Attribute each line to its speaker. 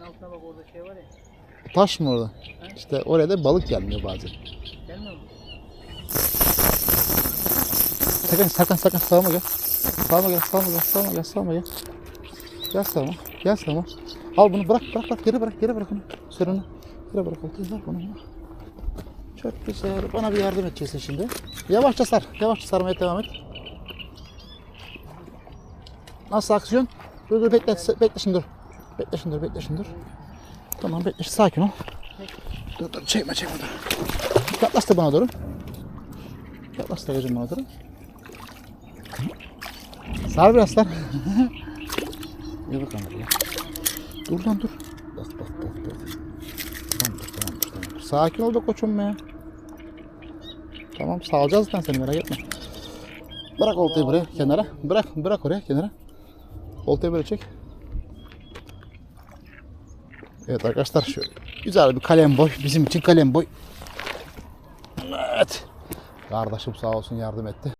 Speaker 1: Tepenin altına bak orada şey var ya.
Speaker 2: Taş mı orada? İşte oraya da balık gelmiyor bazen.
Speaker 1: Gelmiyor mu?
Speaker 2: Sakın sakın sakın sağıma gel. Sağıma gel, sağıma gel, sağıma gel, sağıma gel. Gel sağıma, gel sağıma. Al bunu bırak, bırak, bırak, geri bırak, geri bırak onu. Sür onu. Geri bırak, ver bunu. Çok güzel. Bana bir yardım edeceksin şimdi. Yavaşça sar, yavaşça sarmaya devam et. Nasıl aksiyon? Dur dur bekle, bekle şimdi dur. Bekle şimdi bekle şimdi. Tamam bekle, sakin ol. Dur dur, çekme çekme dur. Yaklaş da bana doğru. Yaklaş da gözüm bana doğru. Sar biraz sar. Gel bakalım buraya. Dur lan dur. Bas bas bas bas. Tamam dur tamam dur tamam. Sakin ol be koçum be. Tamam sağlayacağız zaten seni merak etme. Bırak oltayı buraya kenara. Bırak bırak oraya kenara. Oltayı böyle çek. Evet arkadaşlar şöyle güzel bir kalem boy. Bizim için kalem boy. Evet. Kardeşim sağ olsun yardım etti.